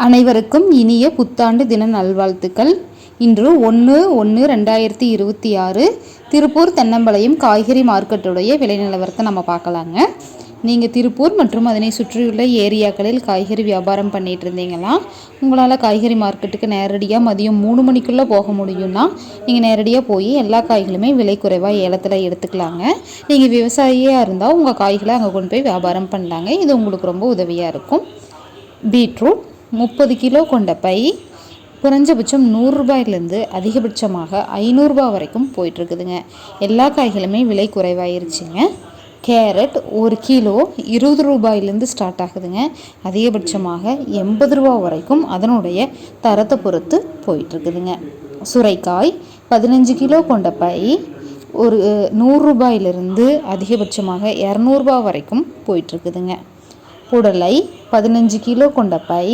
அனைவருக்கும் இனிய புத்தாண்டு தின நல்வாழ்த்துக்கள். இன்று ஒன்று ஒன்று ரெண்டாயிரத்தி இருபத்தி ஆறு திருப்பூர் தென்னம்பாளையம் காய்கறி மார்க்கெட்டுடைய விலை நிலவரத்தை நம்ம பார்க்கலாங்க. நீங்கள் திருப்பூர் மற்றும் அதனை சுற்றியுள்ள ஏரியாக்களில் காய்கறி வியாபாரம் பண்ணிகிட்டு இருந்தீங்களா உங்களால் காய்கறி மார்க்கெட்டுக்கு நேரடியாக மதியம் மூணு மணிக்குள்ளே போக முடியும்னா நீங்கள் நேரடியாக போய் எல்லா காய்களுமே விலை குறைவாக ஏலத்தில் எடுத்துக்கலாங்க. நீங்கள் விவசாயியாக இருந்தால் உங்கள் காய்களை அங்கே கொண்டு போய் வியாபாரம் பண்ணலாங்க. இது உங்களுக்கு ரொம்ப உதவியாக இருக்கும். பீட்ரூட் முப்பது கிலோ கொண்ட பை குறைஞ்சபட்சம் நூறுரூபாயிலேருந்து அதிகபட்சமாக ஐநூறுரூபா வரைக்கும் போயிட்டுருக்குதுங்க. எல்லா காய்களுமே விலை குறைவாயிருச்சுங்க. கேரட் ஒரு கிலோ இருபது ரூபாயிலேருந்து ஸ்டார்ட் ஆகுதுங்க. அதிகபட்சமாக எண்பது ரூபா வரைக்கும் அதனுடைய தரத்தை பொறுத்து போயிட்டுருக்குதுங்க. சுரைக்காய் பதினஞ்சு கிலோ கொண்ட பை ஒரு நூறுரூபாயிலிருந்து அதிகபட்சமாக இரநூறுபா வரைக்கும் போயிட்டுருக்குதுங்க. புடலை பதினஞ்சு கிலோ கொண்ட பை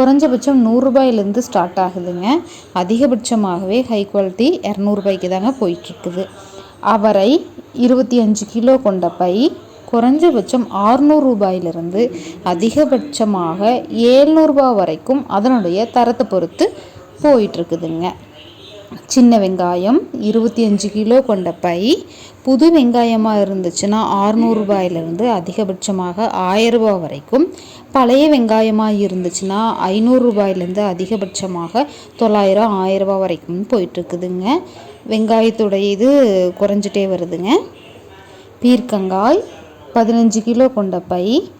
குறைஞ்சபட்சம் நூறுரூபாயிலேருந்து ஸ்டார்ட் ஆகுதுங்க. அதிகபட்சமாகவே ஹை குவாலிட்டி இரநூறுபாய்க்கு தாங்க போயிட்டுருக்குது. அவரை இருபத்தி அஞ்சு கிலோ கொண்ட பை குறைஞ்சபட்சம் ஆறுநூறு ரூபாயிலிருந்து அதிகபட்சமாக ஏழ்நூறுபா வரைக்கும் அதனுடைய தரத்தை பொறுத்து போயிட்டுருக்குதுங்க. சின்ன வெங்காயம் இருபத்தி அஞ்சு கிலோ கொண்ட பை. புது வெங்காயமாக இருந்துச்சுன்னா ஆறுநூறுபாயிலிருந்து அதிகபட்சமாக ஆயரூபா வரைக்கும். பழைய வெங்காயமாக இருந்துச்சுன்னா ஐநூறுரூபாயிலேருந்து அதிகபட்சமாக தொள்ளாயிரம் ஆயரூபா வரைக்கும் போயிட்டுருக்குதுங்க. வெங்காயத்துடைய இது குறைஞ்சிட்டே வருதுங்க. பீர்க்கங்காய் பதினஞ்சு கிலோ கொண்ட பை.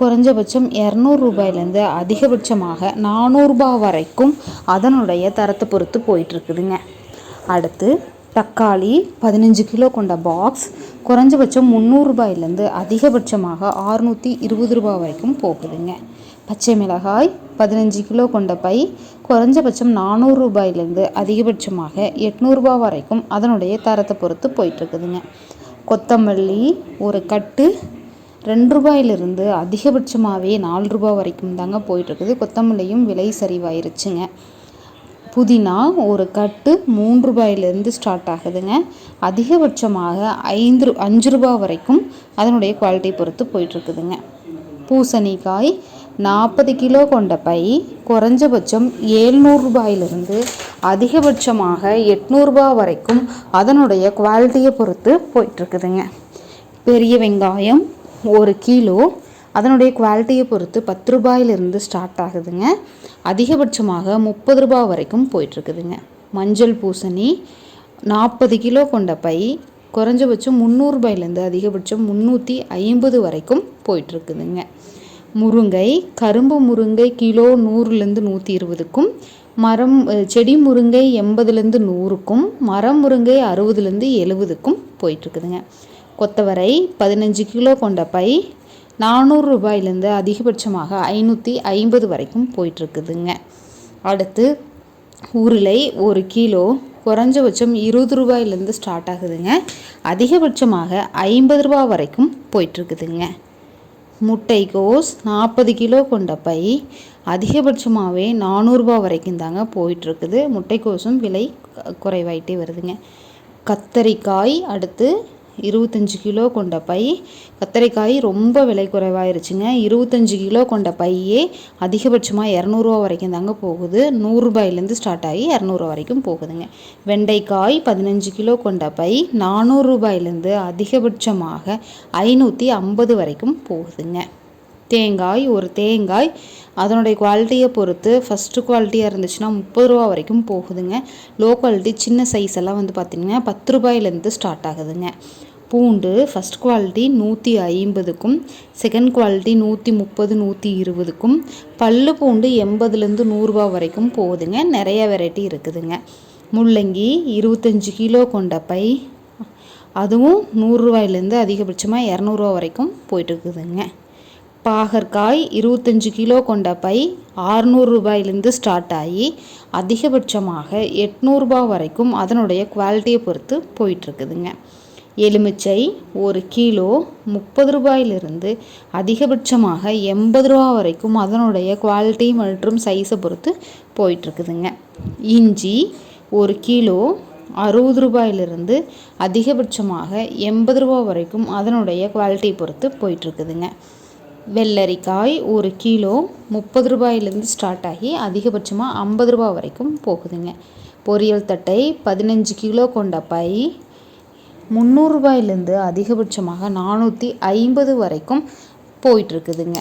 குறைஞ்சபட்சம் இரநூறு ரூபாயிலேருந்து அதிகபட்சமாக நானூறுரூபா வரைக்கும் அதனுடைய தரத்தை பொறுத்து போயிட்டுருக்குதுங்க. அடுத்து தக்காளி பதினஞ்சு கிலோ கொண்ட பாக்ஸ் குறைஞ்சபட்சம் முந்நூறுரூபாயிலேருந்து அதிகபட்சமாக ஆறுநூற்றி இருபது ரூபா வரைக்கும் போகுதுங்க. பச்சை மிளகாய் பதினஞ்சு கிலோ கொண்ட பை குறைஞ்சபட்சம் நானூறு ரூபாயிலேருந்து அதிகபட்சமாக எட்நூறுபா வரைக்கும் அதனுடைய தரத்தை பொறுத்து போயிட்டுருக்குதுங்க. கொத்தமல்லி ஒரு கட்டு ரெண்டு ரூபாயிலிருந்து அதிகபட்சமாகவே நாலு ரூபா வரைக்கும் தாங்க போயிட்டுருக்குது. கொத்தமல்லியும் விலை சரிவாயிருச்சுங்க. புதினா ஒரு கட்டு மூன்று ரூபாயிலேருந்து ஸ்டார்ட் ஆகுதுங்க. அதிகபட்சமாக ஐந்து அஞ்சு ரூபா வரைக்கும் அதனுடைய குவாலிட்டி பொறுத்து போயிட்டுருக்குதுங்க. பூசணிக்காய் நாற்பது கிலோ கொண்ட பை குறைஞ்சபட்சம் ஏழ்நூறுபாயிலிருந்து அதிகபட்சமாக எட்நூறுபா வரைக்கும் அதனுடைய குவாலிட்டியை பொறுத்து போயிட்டுருக்குதுங்க. பெரிய வெங்காயம் ஒரு கிலோ அதனுடைய குவாலிட்டியை பொறுத்து பத்து ரூபாயிலிருந்து ஸ்டார்ட் ஆகுதுங்க. அதிகபட்சமாக முப்பது ரூபா வரைக்கும் போயிட்டுருக்குதுங்க. மஞ்சள் பூசணி நாற்பது கிலோ கொண்ட பை குறைஞ்சபட்சம் முந்நூறுபாயிலேருந்து அதிகபட்சம் முந்நூற்றி ஐம்பது வரைக்கும் போயிட்டுருக்குதுங்க. முருங்கை கரும்பு முருங்கை கிலோ நூறுலேருந்து நூற்றி இருபதுக்கும் மரம் செடி முருங்கை எண்பதுலேருந்து நூறுக்கும் மரம் முருங்கை அறுபதுலேருந்து எழுபதுக்கும் போயிட்டுருக்குதுங்க. கொத்தவரை பதினஞ்சு கிலோ கொண்ட பை நானூறு ரூபாயிலேருந்து அதிகபட்சமாக ஐநூற்றி ஐம்பது வரைக்கும் போயிட்டுருக்குதுங்க. அடுத்து உருளை ஒரு கிலோ குறைஞ்சபட்சம் இருபது ரூபாயிலேருந்து ஸ்டார்ட் ஆகுதுங்க. அதிகபட்சமாக ஐம்பது ரூபா வரைக்கும் போயிட்டுருக்குதுங்க. முட்டைகோஸ் நாற்பது கிலோ கொண்ட பை அதிகபட்சமாகவே நானூறுரூபா வரைக்கும் தாங்க போயிட்டுருக்குது. முட்டைக்கோஸும் விலை குறைவாயிட்டே வருதுங்க. கத்தரிக்காய் அடுத்து இருபத்தஞ்சி கிலோ கொண்ட பை. கத்தரிக்காய் ரொம்ப விலை குறைவாயிருச்சுங்க. இருபத்தஞ்சி கிலோ கொண்ட பையே அதிகபட்சமாக இரநூறுவா வரைக்கும் தாங்க போகுது. நூறுரூபாயிலேருந்து ஸ்டார்ட் ஆகி இரநூறுவா வரைக்கும் போகுதுங்க. வெண்டைக்காய் பதினஞ்சு கிலோ கொண்ட பை நானூறுரூபாயிலேருந்து அதிகபட்சமாக ஐநூற்றி ஐம்பது வரைக்கும் போகுதுங்க. தேங்காய் ஒரு தேங்காய். அதனுடைய குவாலிட்டியை பொறுத்து ஃபஸ்ட்டு குவாலிட்டியாக இருந்துச்சுன்னா முப்பது ரூபா வரைக்கும் போகுதுங்க. லோ குவாலிட்டி சின்ன சைஸ் எல்லாம் வந்து பார்த்திங்கன்னா பத்து ரூபாயிலேருந்து ஸ்டார்ட் ஆகுதுங்க. பூண்டு ஃபஸ்ட் குவாலிட்டி நூற்றி ஐம்பதுக்கும் செகண்ட் குவாலிட்டி நூற்றி முப்பது நூற்றி இருபதுக்கும் பல்லு பூண்டு எண்பதுலேருந்து நூறுரூவா வரைக்கும் போகுதுங்க. நிறைய வெரைட்டி இருக்குதுங்க. முள்ளங்கி இருபத்தஞ்சி கிலோ கொண்ட பை. அதுவும் நூறுரூவாயிலேருந்து அதிகபட்சமாக இரநூறுவா வரைக்கும் போயிட்டுருக்குதுங்க. பாகற்காய் இருபத்தஞ்சி கிலோ கொண்ட பை ஆறுநூறு ரூபாயிலேருந்து ஸ்டார்ட் ஆகி அதிகபட்சமாக எட்நூறுபா வரைக்கும் அதனுடைய குவாலிட்டியை பொறுத்து போயிட்டுருக்குதுங்க. எலுமிச்சை ஒரு கிலோ முப்பது ரூபாயிலிருந்து அதிகபட்சமாக எண்பது ரூபா வரைக்கும் அதனுடைய குவாலிட்டி மற்றும் சைஸை பொறுத்து போயிட்டுருக்குதுங்க. இஞ்சி ஒரு கிலோ அறுபது ரூபாயிலிருந்து அதிகபட்சமாக எண்பது ரூபா வரைக்கும் அதனுடைய குவாலிட்டியை பொறுத்து போயிட்டுருக்குதுங்க. வெள்ளரிக்காய் ஒரு கிலோ முப்பது ரூபாயிலேருந்து ஸ்டார்ட் ஆகி அதிகபட்சமாக ஐம்பது ரூபா வரைக்கும் போகுதுங்க. பொரியல் தட்டை பதினஞ்சு கிலோ கொண்ட பை முந்நூறுரூபாயிலேருந்து அதிகபட்சமாக நானூற்றி ஐம்பது வரைக்கும் போயிட்டுருக்குதுங்க.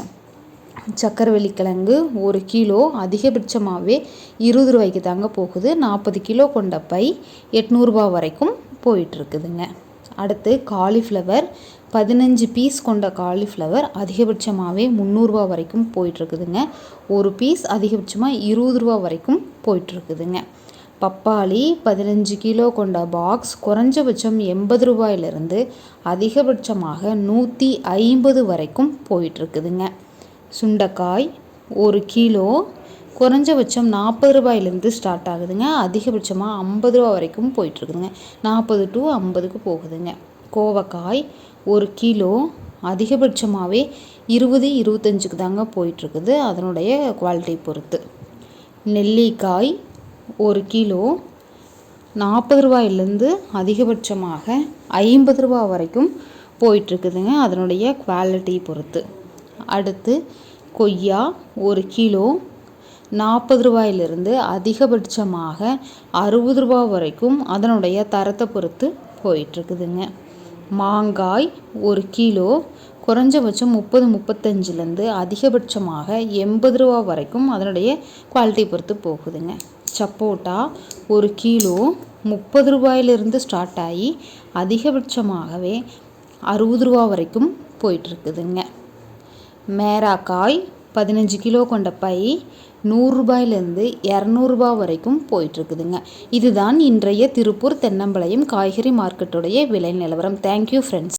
சக்கரவள்ளி கிழங்கு ஒரு கிலோ அதிகபட்சமாகவே இருபது ரூபாய்க்கு தாங்க போகுது. நாற்பது கிலோ கொண்ட பை எட்நூறுபா வரைக்கும் போயிட்டுருக்குதுங்க. அடுத்து காலிஃப்ளவர் பதினஞ்சு பீஸ் கொண்ட காலிஃப்ளவர் அதிகபட்சமாகவே முந்நூறுரூவா வரைக்கும் போயிட்டுருக்குதுங்க. ஒரு பீஸ் அதிகபட்சமாக இருபது ரூபா வரைக்கும் போயிட்டுருக்குதுங்க. பப்பாளி பதினஞ்சு கிலோ கொண்ட பாக்ஸ் குறைஞ்சபட்சம் எண்பது ரூபாயிலிருந்து அதிகபட்சமாக நூற்றி ஐம்பது வரைக்கும் போயிட்டுருக்குதுங்க. சுண்டைக்காய் ஒரு கிலோ குறைஞ்சபட்சம் நாற்பது ரூபாயிலேருந்து ஸ்டார்ட் ஆகுதுங்க. அதிகபட்சமாக ஐம்பது ரூபா வரைக்கும் போயிட்டுருக்குதுங்க. நாற்பது டு ஐம்பதுக்கு போகுதுங்க. கோவக்காய் ஒரு கிலோ அதிகபட்சமாகவே இருபது இருபத்தஞ்சுக்கு தாங்க போயிட்டுருக்குது. அதனுடைய குவாலிட்டி பொறுத்து. நெல்லிக்காய் ஒரு கிலோ நாற்பது ரூபாயிலேருந்து அதிகபட்சமாக ஐம்பது ரூபா வரைக்கும் போயிட்டுருக்குதுங்க. அதனுடைய குவாலிட்டி பொறுத்து. அடுத்து கொய்யா ஒரு கிலோ நாற்பது ரூபாயிலிருந்து அதிகபட்சமாக அறுபது ரூபா வரைக்கும் அதனுடைய தரத்தை பொறுத்து போயிட்டுருக்குதுங்க. மாங்காய் ஒரு கிலோ குறைஞ்சபட்சம் முப்பது முப்பத்தஞ்சுலேருந்து அதிகபட்சமாக எண்பது ரூபா வரைக்கும் அதனுடைய குவாலிட்டி பொறுத்து போகுதுங்க. சப்போட்டா ஒரு கிலோ முப்பது ரூபாயிலிருந்து ஸ்டார்ட் ஆகி அதிகபட்சமாகவே அறுபது ரூபா வரைக்கும் போயிட்டுருக்குதுங்க. மேராக்காய் பதினஞ்சு கிலோ கொண்ட பை நூறுரூபாயிலேருந்து இரநூறுபா வரைக்கும் போயிட்டுருக்குதுங்க. இதுதான் இன்றைய திருப்பூர் தென்னம்பாளையம் காய்கறி மார்க்கெட்டுடைய விலை நிலவரம். Thank you friends